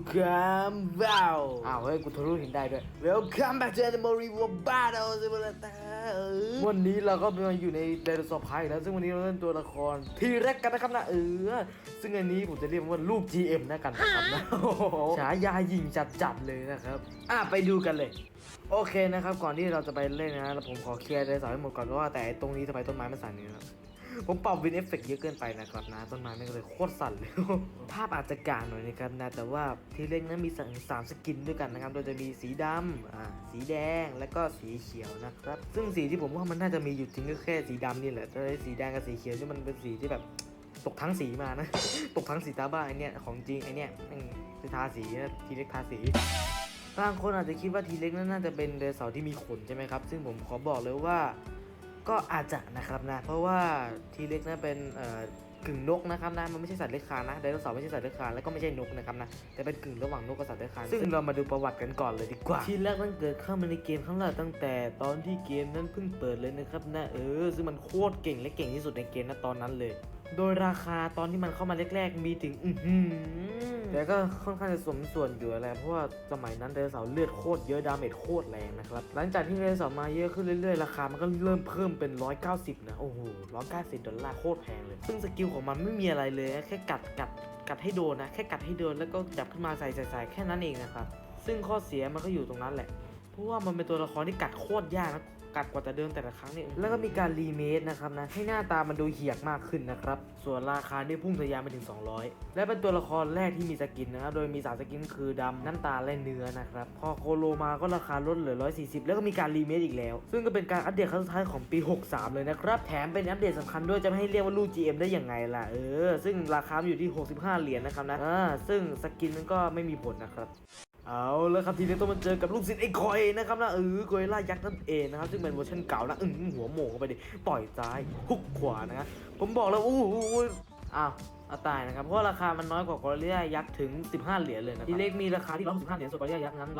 Welcome ว้าวอ้าวเฮ้ยกูทะลุหินได้ด้วย Welcome back to Animal Review Battle สิบละตาวันนี้เราก็มาอยู่ในเดนโซพายแล้วซึ่งวันนี้เราเล่นตัวละครทีแรกกันนะครับนะเออ ซึ่งอันนี้ผมจะเรียกว่าลูก GM นะกันนะครับนะโอ้โหฉายายิงจัดๆเลยนะครับ อะไปดูกันเลยโอเคนะครับ ก่อนที่เราจะไปเล่นนะผมขอเคลียร์ไดโนเสาร์ให้หมดก่อนเพราะว่าแต่ไอ้ตรงนี้ทำไมต้นไม้มันสั่นอย่างนี้นะครับ ผมปรับวินเอฟเฟกต์เยอะเกินไปนะครับนะ ต้นไม้มันก็เลยโคตรสั่นเลยภาพอาจจะกางหน่อยนะครับนะ แต่ว่าที่เล่นนั้นมีสังสามสกินด้วยกันนะครับโดยจะมีสีดำอ่าสีแดงแล้วก็สีเขียวนะครับ ซึ่งสีที่ผมว่ามันน่าจะมีอยู่จริงก็แค่สีดำนี่แหละแต่ไอ้สีแดงกับสีเขียวนี่มันเป็นสีที่แบบตกทั้งสีมานะ ตกทั้งสีตาบ้าไอเนี้ยของจริงไอเนี้ยแม่งคือทาสีนะทีเล็กทาสีบางคนอาจจะคิดว่าทีเล็กนั้นน่าจะเป็นไดโนเสาร์ที่มีขนใช่ไหมครับ ซึ่งผมขอบอกเลยว่า ก็อาจจะนะครับนะ เพราะว่าทีเล็กนั้นเป็นเอ่อกึ่งนกนะครับนะมันไม่ใช่สัตว์เลื้อยคลานนะไดโนเสาร์ไม่ใช่สัตว์เลื้อยคลานแล้วก็ไม่ใช่นกนะครับนะแต่เป็นกึ่งระหว่างนกกับสัตว์เลื้อยคลานซึ่งเรามาดูประวัติกันก่อนเลยดีกว่า ทีแรกมันเกิดเข้ามาในเกมครั้งแรกตั้งแต่ตอนที่เกมนั้นเพิ่งเปิดเลยนะครับนะเออซึ่งมันโคตรเก่งและเก่งที่สุดในเกมนะตอนนั้นเลย โดยราคาตอนที่มันเข้ามาแรกๆมีถึง อือหือ แต่ก็ค่อนข้างจะสมส่วนอยู่แหละเพราะว่าสมัยนั้นไดโนเสาร์เลือดโคตรเยอะดาเมจโคตรแรงนะครับหลังจากที่ไดโนเสาร์มาเยอะขึ้นเรื่อยๆ ราคามันก็เริ่มเพิ่มเป็น 190 นะ โอ้โห 190 ดอลลาร์โคตรแพงเลย ซึ่งสกิลของมันไม่มีอะไรเลย แค่กัดกัดกัดให้โดนนะ แค่กัดให้โดนแล้วก็จับขึ้นมาใส่ใส่ใส่แค่นั้นเองนะครับ ซึ่งข้อเสียมันก็อยู่ตรงนั้นแหละ เพราะว่ามันเป็นตัวละครที่กัดโคตรยากนะ กัดกว่าจะเดินแต่ละครั้งเนี่ยแล้วก็มีการรีเมคนะครับนะให้หน้าตามันดูเหี่ยกมากขึ้นนะครับส่วนราคาได้พุ่งทะยานไปถึง 200 และเป็นตัวละครแรกที่มีสกินนะครับโดยมีสามสกินคือดำน้ำตาและเนื้อนะครับพอโคโลมาก็ราคาลดเหลือ 140 แล้วก็มีการรีเมคอีกแล้ว ซึ่งก็เป็นการอัปเดตครั้งสุดท้ายของปี 63 เลยนะครับแถมเป็นอัปเดตสำคัญด้วยจะไม่ให้เรียกว่าลูก GM ได้ยังไงล่ะเออซึ่งราคาอยู่ที่ 65 เหรียญนะครับนะอ่าซึ่งสกินนั้นก็ไม่มีผลนะครับ เอาแล้วครับทีนี้ต้องมาเจอกับลูกศิษย์ไอ้คอยนะครับนะเออกอยล่ายักษ์นั่นเองนะครับซึ่งเป็นเวอร์ชันเก่านะอือหัวโหมงเข้าไปดิต่อยซ้ายฮุกขวานะครับผมบอกแล้วอู้หูอ้าว เอาตายนะครับ เพราะว่าราคามันน้อยกว่ากอริลลายักษ์ถึง 15 เหรียญเลยนะทีเล็กมีราคาที่165เหรียญส่วนกอริลลายักษ์นั้น180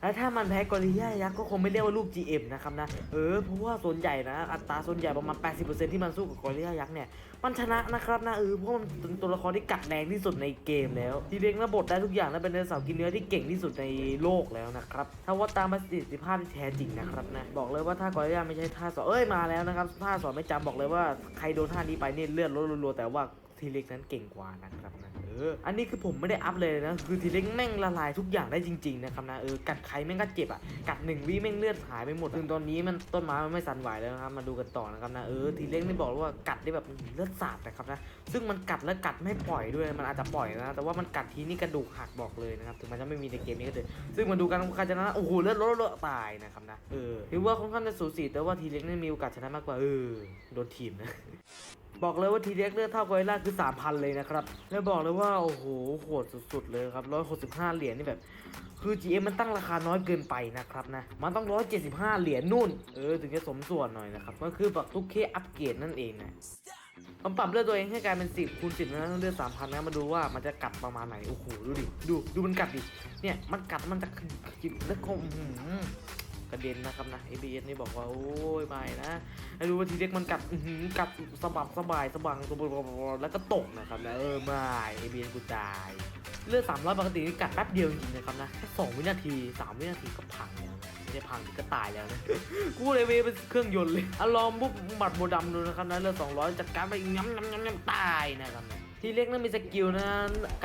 แล้วถ้ามันแพ้กอริลลายักษ์ก็คงไม่เรียกว่าลูก GM นะครับนะ เออ เพราะว่าส่วนใหญ่นะ อัตราส่วนใหญ่ประมาณ 80%ที่มันสู้กับกอริลลายักษ์เนี่ย มันชนะนะครับนะ เออ เพราะมันเป็นตัวละครที่กัดแรงที่สุดในเกมแล้วทีเล็กระบทได้ทุกอย่างและเป็นไดโนเสาร์กินเนื้อที่เก่งที่สุดในโลกแล้วนะครับ ถ้าว่าตามประสิทธิภาพที่แท้จริงนะครับนะ บอกเลยว่าถ้ากอริลลาไม่ใช่ท่าสอนเอ้ยมาแล้วนะครับท่าสอนไม่จำบอกเลยว่าใครโดนท่านี้ไปเนี่ยเลือดลดรัวๆแต่ว่า ทีเล็กนั้นเก่งกว่านะครับนะเอออันนี้คือผมไม่ได้อัพเลยนะคือทีเล็กแม่งละลายทุกอย่างได้จริงๆนะครับนะเออกัดใครแม่งก็เจ็บอะกัดหนึ่งวิแม่งเลือดหายไปหมดถึงตอนนี้มันต้นไม้มันไม่สั่นไหวแล้วนะครับมาดูกันต่อนะครับนะเออทีเล็กนี่บอกว่ากัดได้แบบเลือดสาดนะครับนะซึ่งมันกัดแล้วกัดไม่ปล่อยด้วยมันอาจจะปล่อยนะแต่ว่ามันกัดทีนี่กระดูกหักบอกเลยนะครับถึงมันจะไม่มีในเกมนี้ก็เถอะซึ่งมาดูกันว่าใครจะชนะโอ้โหเลือดลดลดตายนะครับนะเออถือว่าค่อนข้างจะสูสีแต่ว่าทีเล็กนี่มีโอกาสชนะมากกว่าเออโดนทีมนะ บอกเลยว่าทีเล็กเลือดเท่ากอริลลาคือ 3,000 เลยนะครับ แล้วบอกเลยว่า โอ้โหโหดสุดๆเลยครับ 165 เหรียญนี่แบบ คือ GM มันตั้งราคาน้อยเกินไปนะครับนะ มันต้อง 175 เหรียญนู่น เออ ถึงจะสมส่วนหน่อยนะครับ ก็คือแบบทุกเคอัปเกรดนั่นเองนะผมปรับเลือดตัวเองให้กลายเป็น 10คูณ10นะเลือด3,000นะมาดูว่ามันจะกัดประมาณไหน โอ้โห ดูดิ ดู ดูมันกัดดิ เนี่ย มันกัดมันจะจิบแล้วก็อื้อหือ กระเด็นนะครับนะ ABS นี่บอกว่า โอ้ยไม่นะให้ดูว่าทีเล็กมันกัดอื้อหือกัดสะบับสบายสะบังสะบับแล้วก็ตกนะครับนะเออไม่ ABS กูตาย เลือด300ปกตินี่กัดแป๊บเดียวจริงๆนะครับนะแค่2วินาที3วินาทีก็พังแล้วนะไม่ได้พังก็ตายแล้วนะ กูเลยเวเป็นเครื่องยนต์เลยอะลองปุ๊บหมัดโบดำดูนะครับนะเลือด200จัดการไปย้ำย้ำย้ำย้ำตายนะครับนะ ที่เล็กนั้นมีสกิลนะ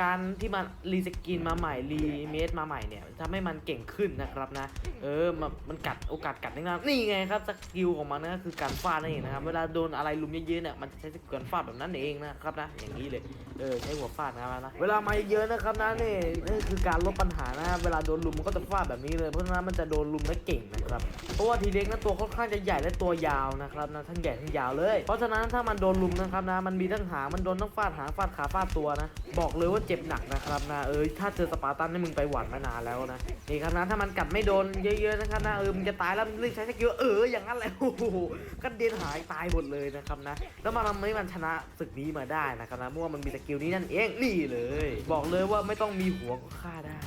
การที่มันรีสกินมาใหม่รีเมดมาใหม่เนี่ยทำให้มันเก่งขึ้นนะครับนะ เออมันมันกัดโอกาสกัดได้ง่ายนี่ไงครับสกิลของมันนะก็คือการฟาดนั่นเองนะครับเวลาโดนอะไรลุมเยอะๆเนี่ยมันจะใช้สกิลการฟาดแบบนั้นเองนะครับนะอย่างนี้เลยเออใช้หัวฟาดนะครับนะเวลามาเยอะนะครับนะนี่นี่คือการลดปัญหานะเวลาโดนลุมมันก็จะฟาดแบบนี้เลยเพราะฉะนั้นมันจะโดนลุมได้เก่งนะครับเพราะว่าทีเล็กนั้นตัวค่อนข้างจะใหญ่และตัวยาวนะครับนะทั้งใหญ่ทั้งยาวเลย เพราะฉะนั้นถ้ามันโดนลุมนะครับนะมันมีทั้งหางมันโดนทั้งฟาดหางฟาดขาฟาดตัวนะ บอกเลยว่าเจ็บหนักนะครับนะเออถ้าเจอสปาร์ตันนี่มึงไปหวัดมานานแล้วนะนี่ครับนะถ้ามันกัดไม่โดนเยอะๆนะครับนะเออมึงจะตายแล้วมึงรีบใช้สกิลเอออย่างนั้นแหละโอ้โหกระเด็นหายตายหมดเลยนะครับนะ แล้วมันทำให้มันชนะศึกนี้มาได้นะครับนะเพราะว่ามันมีสกิลนี้นั่นเองนี่เลย บอกเลยว่าไม่ต้องมีหัวก็ฆ่าได้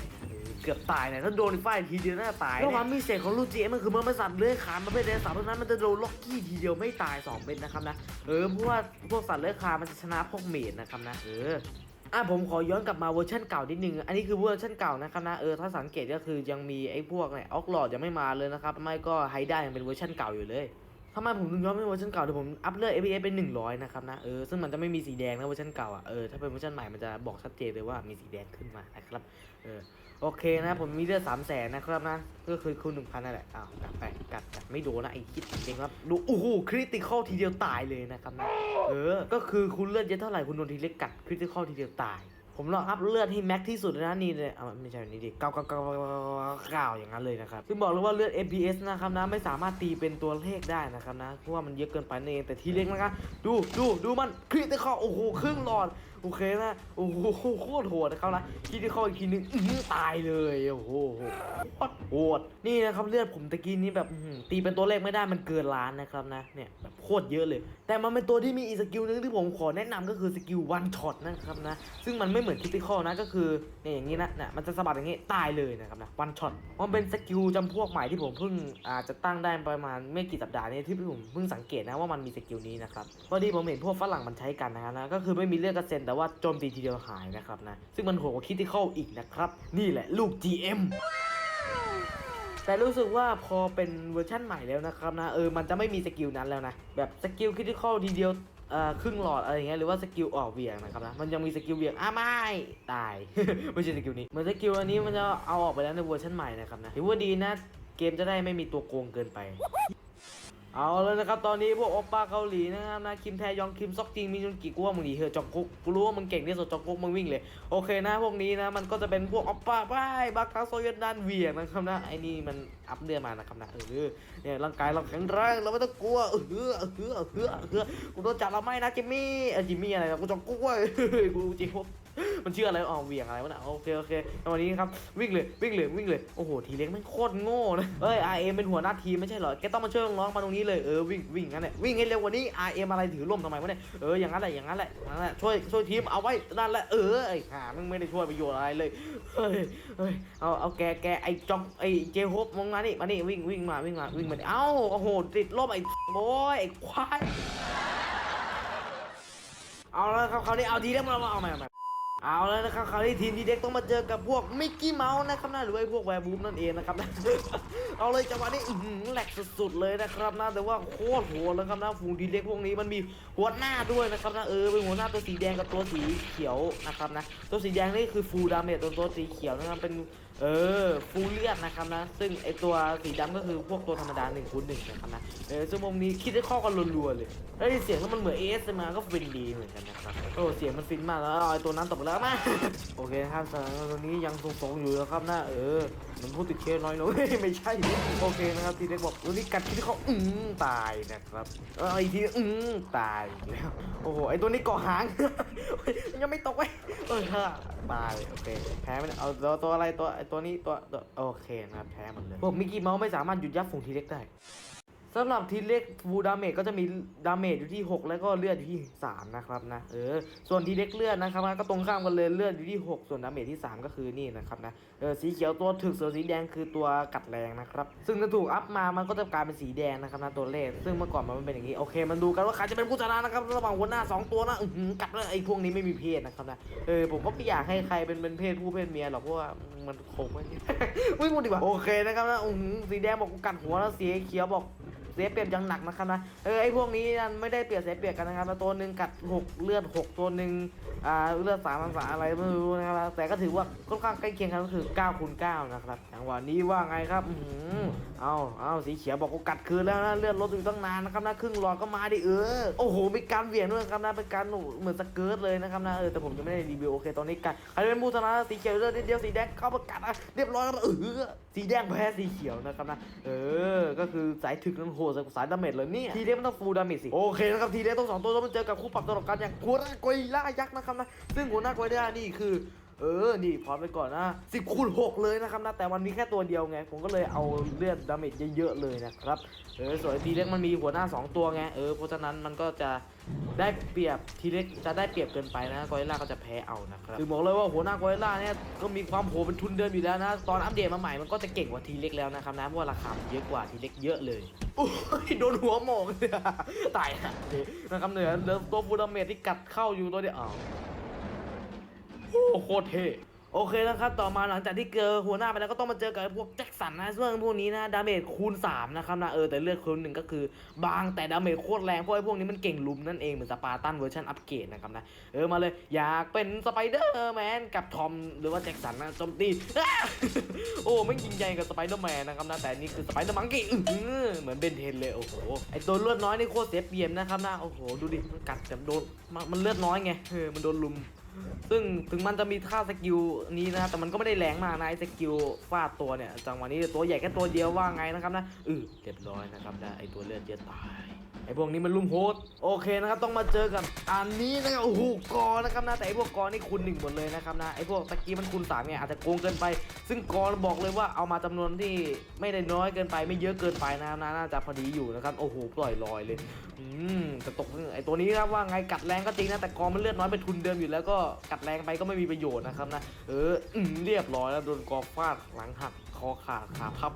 เกือบตายเนี่ยถ้าโดนไฟาดทีเดียวน่าจะตายแล้วความพิเศษของลูกเจมันคือเมื่อมันสัตว์เลื้อยคลานประเภทเดนสาวเพราะฉะนั้นมันจะโดนล็อกกี้ทีเดียวไม่ตายสองเม็ดนะครับนะเออเพราะว่าพวกสัตว์เลื้อยคลานมันจะชนะพวกเมดนะครับนะเอออะผมขอย้อนกลับมาเวอร์ชันเก่านิดนึง อันนี้คือเวอร์ชันเก่านะครับนะเออถ้าสังเกตก็คือยังมีไอ้พวกเนี่ยออกหลอดยังไม่มาเลยนะครับ ไม่ก็ไฮด้ายังเป็นเวอร์ชันเก่าอยู่เลย ทำไมผมถึงย้อนเป็นเวอร์ชันเก่าเดี๋ยวผมอัพเลือด FPS เป็น 100 นะครับนะ เออ ซึ่งมันจะไม่มีสีแดงนะเวอร์ชันเก่าอะ เออ ถ้าเป็นเวอร์ชันใหม่มันจะบอกชัดเจนเลยว่ามีสีแดงขึ้นมานะครับ เออ โอเคนะ ผมมีเลือดสามแสนนะครับนะ ก็คือคูณหนึ่งพันนั่นแหละ อ้าวกัดไปกัดกัดไม่โดนนะไอ้คิดจริงครับ ดู โอ้โห คริติคอลทีเดียวตายเลยนะครับนะ เออ ก็คือคุณเลือดเยอะเท่าไหร่คุณโดนทีเล็กกัด คริติคอลทีเดียวตาย ผมลองอัพเลือดให้แม็กที่สุดนะนี่เลยอะไม่ใช่นี่ดิเก้าเก้าเก้าเก้าอย่างนั้นเลยนะครับซึ่งบอกเลยว่าเลือด FPS นะครับนะไม่สามารถตีเป็นตัวเลขได้นะครับนะเพราะว่ามันเยอะเกินไปนั่นเองแต่ทีเล็กนะครับดูดูดูมันคริติคอลโอ้โหครึ่งหลอด โอเคนะโอ้โหโคตรโหดนะครับนะคริติคอลอีกทีนึงอื้อตายเลยโอ้โหโคตรโหดนี่นะครับเลือดผมตะกี้นี้แบบตีเป็นตัวเลขไม่ได้มันเกินล้านนะครับนะเนี่ยแบบโคตรเยอะเลย แต่มันเป็นตัวที่มีอีกสกิลนึงที่ผมขอแนะนำก็คือสกิลวันช็อตนะครับนะซึ่งมันไม่เหมือนคิติคอลนะก็คือเนี่ยอย่างนี้นะเนี่ยมันจะสะบัดอย่างนี้ตายเลยนะครับนะวันช็อตมันเป็นสกิลจำพวกใหม่ที่ผมเพิ่งอาจจะตั้งได้ประมาณไม่กี่สัปดาห์นี้ที่ผมเพิ่งสังเกตนะว่ามันมีสกิลนี้นะครับพอดีผมเห็นพวกฝรั่งมันใช้กันนะครับนะก็คือไม่มีเลือดกระเซ็นแแต่ว่าโจมตีทีเดียวหายนะครับนะ ซึ่งมันโหดกว่าคิติคอลอีกนะครับ นี่แหละลูก GM แต่รู้สึกว่าพอเป็นเวอร์ชั่นใหม่แล้วนะครับนะเออมันจะไม่มีสกิลนั้นแล้วนะ แบบสกิลคิติคอลทีเดียวครึ่งหลอดอะไรเงี้ยหรือว่าสกิลออกเวียงนะครับนะมันยังมีสกิลเวียงอ้าไม่ตาย ไม่ใช่สกิลนี้เหมือนสกิลอันนี้มันจะเอาออกไปแล้วในเวอร์ชันใหม่นะครับนะถือว่าดีนะเกมจะได้ไม่มีตัวโกงเกินไป เอาเลยนะครับตอนนี้พวกโอปป้าเกาหลีนะครับนะคิมแทยองคิมซอกจิงมินจุนกิกูว่ามึงดีเฮอจองกุกกูรู้ว่ามึงเก่งที่สุดจองกุกมึงวิ่งเลยโอเคนะพวกนี้นะมันก็จะเป็นพวกโอปป้าบายบาคาโซยันดานเวียงนะครับนะไอ้นี่มันอัพเดือมานะครับนะเออเนี่ยร่างกายเราแข็งแรงเราไม่ต้องกลัวเออเออเออเออเออกูโดนจับเราไม่นะจิมมี่เออจิมมี่อะไรนะกูจองกุกเว้ยกูจริงพวก มันชื่ออะไรอ๋อเหวียงอะไรวะน่ะโอเคโอเคแล้ววันนี้ครับวิ่งเลยวิ่งเลยวิ่งเลยโอ้โหทีเล็กมันโคตรโง่นะเอ้ย RM เป็นหัวหน้าทีมไม่ใช่เหรอแกต้องมาช่วยน้องมาตรงนี้เลยเออวิ่งวิ่งงั้นแหละวิ่งให้เร็วกว่านี้ RM อะไรถือร่มทำไมวะเนี่ยเอออย่างนั้นแหละอย่างนั้นแหละอย่างนั้นแหละช่วยช่วยทีมเอาไว้นั่นแหละเออไอ้ห่ามึงไม่ได้ช่วยประโยชน์อะไรเลยเฮ้ยเฮ้ยเอาเอาแกแกไอจองไอเจโฮปมองมานี่มานี่วิ่งวิ่งมาวิ่งมาวิ่งมาเอ้าโอ้โหติดร่มไอ้โอ้ยไอ้ควายเอาแล้วครับคราวนี้เอาทีเล็กมาเอาใหม่เอาใหม่ เอาแล้วนะครับคราวนี้ทีมดีเด็กต้องมาเจอกับพวกมิกกี้เมาส์นะครับนะหรือว่าไอ้พวกแวร์บูมนั่นเองนะครับเอาเลยจังหวะนี้อื้อหือแหลกสุดๆเลยนะครับนะแต่ว่าโคตรโหดแล้วครับนะฝูงดีเด็กพวกนี้มันมีหัวหน้าด้วยนะครับนะเออเป็นหัวหน้าตัวสีแดงกับตัวสีเขียวนะครับนะตัวสีแดงนี่คือฟูลดาเมจตัวตัวสีเขียวนะครับเป็น เออฟูลเลียดนะครับนะ ซึ่งไอตัวสีดำก็คือพวกตัวธรรมดา1นึ่งคูณหนึ่งนะครับนะเออซึ่งมุมนี้คิดได้ข้อกันรัวๆเลยแล้วเสียงแล้วมันเหมือนเอสมาก็ฟินดีเหมือนกันนะครับโอ้เสียงมันฟินมากแล้วเอาไอตัวนั้นตบไปแล้วมาโอเคนะครับสถานการณ์ตรงนี้ยังทรงๆอยู่นะครับนะเออเหมันพูดติดเชื้อน้อยลงไม่ใช่โอเคนะครับทีเด็กบอกตัวนี้กัดที่เขาอืมตายนะครับเอออีกทีอืมตายอีกแล้วโอ้โหไอตัวนี้เกาะหาง ยังไม่ตกไว้ยเออตายโอเคแพ้มันเอาตัวตัวอะไรตัวตัวนี้ตัวตัวโอเคนะครับแพ้หมันเลยพวกมิกกี้เมาส์ไม่สามารถหยุดยับฝูงทีเล็กได้ สำหรับทีเล็กฟูดาเมจก็จะมีดาเมจอยู่ที่ 6 แล้วก็เลือดอยู่ที่ 3 นะครับนะเออส่วนทีเล็กเลือดนะครับก็ตรงข้ามกันเลยเลือดอยู่ที่ 6 ส่วนดาเมจที่ 3 ก็คือนี่นะครับนะเออสีเขียวตัวถึกส่วนสีแดงคือตัวกัดแรงนะครับซึ่งถ้าถูกอัพมามันก็จะกลายเป็นสีแดงนะครับนะตัวเลขซึ่งเมื่อก่อนมันเป็นอย่างนี้โอเค มันดูกันว่าใครจะเป็นผู้ชนะนะครับระหว่างหัวหน้า 2 ตัวนะอื้อกัดแล้วไอ้พวกนี้ไม่มีเพศนะครับนะเออผมก็ไม่อยากให้ใครเป็นเป็นเพศผู้เพศเมียหรอกเพราะว่ามันคงไม่วิ่งหมดดีกว่าโอเคนะครับนะอื้อสีแดงบอกกัดหัวแล้วสีเขียวบอก เสียเปรียบอย่างหนักนะครับนะเออไอพวกนี้นั่นไม่ได้เปรียบเสียเปรียบกันนะครับแล้วตัวหนึ่งกัดหกเลือดหกตัวหนึ่งอ่าเลือดสามสาอะไรไม่รู้นะครับแต่ก็ถือว่าค่อนข้างใกล้เคียงกันก็คือ9คูณ9นะครับจังหวะนี้ว่าไงครับอือเอาเอาสีเขียวบอกกูกัดคืนแล้วนะเลือดลดอยู่ตั้งนานนะครับนะครึ่งหลอดก็มาดิเออโอ้โหมีการเหวี่ยงด้วยนะครับนะเป็นการเหมือนสเกิร์ตเลยนะครับนะเออแต่ผมจะไม่ได้รีวิวโอเคตอนนี้กัดใครเป็นผู้ชนะสีเขียวเลือดเดียวสีแดงเข้ามากัดอะเรียบร้อยแล้วเออสีแดงแพ้สีเขียวนะครับนะเออก็คือสายถึกนั้นโหดสายดาเมจเลยเนี่ยทีเดียวมันต้องฟูลดาเมจสิ โอเคนะครับทีเดียวต้องสองตัวต้องมาเจอกับคู่ปรับตัวกันอย่างหัวหน้ากอยล่ายักษ์นะครับนะซึ่งหัวหน้ากอยล่านี่คือ เออ นี่พร้อมไปก่อนนะ10คูณ6เลยนะครับนะแต่มันมีแค่ตัวเดียวไง ผมก็เลยเอาเลือดดาเมจเยอะๆเลยนะครับ เออส่วนทีเล็กมันมีหัวหน้า 2 ตัวไง เออ เพราะฉะนั้นมันก็จะได้เปรียบทีเล็กจะได้เปรียบเกินไปนะกอริลล่าก็จะแพ้เอานะครับคือบอกเลยว่าหัวหน้ากอริลล่าเนี่ยก็มีความโหดเป็นทุนเดิมอยู่แล้วนะ ตอนอัปเดตมาใหม่มันก็จะเก่งกว่าทีเล็กแล้วนะครับนะเพราะว่าราคามันเยอะกว่าทีเล็กเยอะเลยโอ้ยโดนหัวหมองเลยอะตายฮะนะครับเหนือเหลือตัวฟูลดาเมจที่กัดเข้าอยู่ตัวเดียวอ้าว โอ้โคตรเท่โอเคนะครับ ต่อมาหลังจากที่เจอหัวหน้าไปแล้วก็ต้องมาเจอกับไอ้พวกแจ็คสันนะซึ่องพวกนี้นะ ดาเมจคูณ 3 นะครับนะ เออ แต่เลือดคูณหนึ่งก็คือบางแต่ดาเมจโคตรแรง เพราะไอ้พวกนี้มันเก่งลุมนั่นเอง เหมือนสปาร์ตันเวอร์ชันอัปเกรดนะครับนะ เออ มาเลย อยากเป็นสไปเดอร์แมนกับทอม หรือว่าแจ็คสันนะโจมตีโอ้ไม่ยิงใหญ่กับสไปเดอร์แมนนะครับนะ แต่นี่คือสไปเดอร์มังกี้เหมือนเบนเทนเลยโอ้โหไอตัวเลือดน้อยนี่โคตรเสียเปรียบนะครับนะโอ้โหดูดิมันกัดแต่โดนมันมันเลือดน้อยไงเออมันโดนลุม ซึ่งถึงมันจะมีท่าสกิลนี้นะแต่มันก็ไม่ได้แรงมากนะไอ้สกิลฟาดตัวเนี่ยจังหวะนี้ตัวใหญ่แค่ตัวเดียวว่าไงนะครับนะอือเรียบร้อยนะครับนะไอ้ตัวเลือดเยอะตาย ไอ้พวกนี้มันลุมโฮดโอเคนะครับต้องมาเจอกับอันนี้นะครับโอ้โหกอนะครับนะแต่ไอ้พวกกอนี่คูณหนึ่งหมดเลยนะครับนะไอ้พวกตะกี้มันคูณสามเนี่ยอาจจะโกงเกินไป ซึ่งกอบอกเลยว่าเอามาจำนวนที่ไม่ได้น้อยเกินไป ไม่เยอะเกินไปนะครับนะน่าจะพอดีอยู่นะครับโอ้โหปล่อยลอยเลยอืมแต่ตกไอ้ตัวนี้ครับว่าไงกัดแรงก็จริงนะแต่กอมันเลือดน้อยเป็นทุนเดิมอยู่แล้วก็กัดแรงไปก็ไม่มีประโยชน์นะครับนะเอออเรียบร้อยแล้วโดนกอฟาดหลังหัก คอขาดขาพับ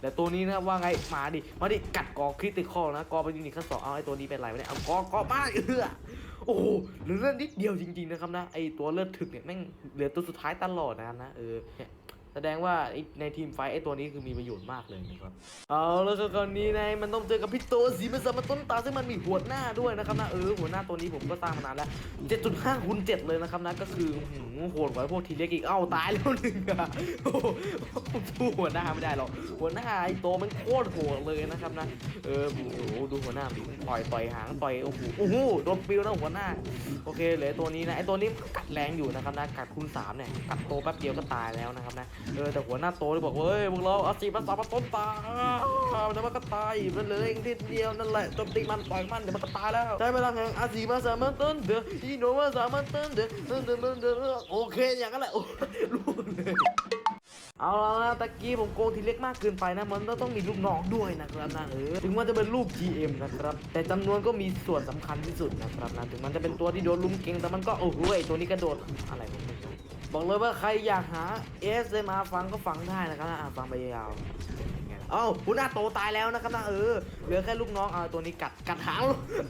แต่ตัวนี้นะว่าไงมาดิมาดิกัดกอคริติคอลนะกอเป็นยูนิตขั้นสองเอาไอ้ตัวนี้เป็นไรไม่ได้เอากอกอมาเออโอ้หเหลือเลือดนิดเดียวจริงๆนะครับนะไอตัวเลือดถึกเนี่ยแม่งเหลือตัวสุดท้ายตลอดนะนะเออ แสดงว่าในทีมไฟไอตัวนี้คือมีประโยชน์มากเลยนะครับ เอาแล้วก็คราวนี้นะมันต้องเจอกับพี่โตสีมันสามาต้นตาซึ่งมันมีหัวหน้าด้วยนะครับนะเออหัวหน้าตัวนี้ผมก็สร้างมานานแล้ว 7.5คูณ7เลยนะครับนะก็คือหืมโหดกว่าพวกทีเล็กอีกเอ้าตายแล้วหนึ่งอะโอ้โหหัวหน้าไม่ได้หรอกหัวหน้าไอ้โตมันโคตรโหดเลยนะครับนะเออโอ้โหดูหัวหน้าดิต่อยต่อยหางต่อยโอ้โหโอ้โหโดนปิวนะหัวหน้าโอเคเหลยตัวนี้นะไอ้ตัวนี้กัดแรงอยู่นะครับนะกัดคูณสามเนี่ยกัดโตแป๊บเดียวก็ตายแล้วนะครับนะเออแต่หัวหน้าโตเลยบอกเฮ้ยพวกเราอาชีพภาษามาต้นตาข้าวนะมันก็ตายมันเหลยอีกนิดเดียวนั่นแหละโจมตีมันต่อยมันเดี๋ยวมันก็ตายแล้วใช้พลังแห่งอาชีพภาษามาต้นเดืออีโนภาษามาต้นเดือเดือเดือเดือโอเคอย่างนั้นแหละโอ้รู้เลยเอาล้วนะตะกี้ผมโกงทีเล็กมากเกินไปนะ มันต้องมีลูกน้องด้วยนะครับนะเออถึงมันจะเป็นลูก GM นะครับ แต่จำนวนก็มีส่วนสำคัญที่สุดนะครับนะถึงมันจะเป็นตัวที่โดนลุมเก่งแต่มันก็โอ้โหตัวนี้กระโดดอะไรวะ บอกเลยว่าใครอยากหา s มาฟังก็ฟังได้นะครับนะฟังไปยาวเอ้าคุณหน้าโตตายแล้วนะครับนะเออเหลือแค่ลูกน้องเอาตัวนี้กัดกัดหาง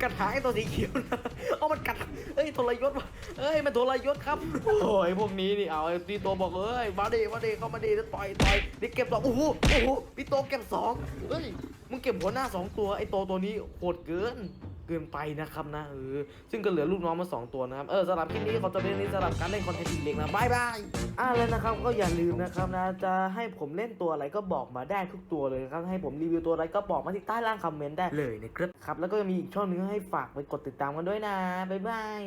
กัดหางไอ้ตัวสีเขียวนะเอามันกัดเอ้ยทรยศว่ะเอ้ยมันทรยศครับโอ้ยพวกนี้นี่เอาไอ้ตีโตบอกเอ้ยมาดิมาดิเข้ามาดิแล้วต่อยต่อยนี่เก็บสองโอ้โหโอ้โหพี่โตเก็บสองเฮ้ยมึงเก็บหัวหน้าสองตัวไอ้โตตัวนี้โหดเกิน เกินไปนะครับนะเออซึ่งก็เหลือลูกน้องมาสองตัวนะครับ เออสำหรับคลิปนี้ขอจบเรื่องนี้สำหรับการเล่นคอนเทนต์ทีเล็กนะบายบายอ่าแล้วนะครับก็อย่าลืมนะครับนะจะให้ผมเล่นตัวอะไรก็บอกมาได้ทุกตัวเลยนะครับให้ผมรีวิวตัวอะไรก็บอกมาที่ใต้ล่างคอมเมนต์ได้เลยนะครับครับแล้วก็จะมีอีกช่องหนึงให้ฝากไปกดติดตามกันด้วยนะบายบาย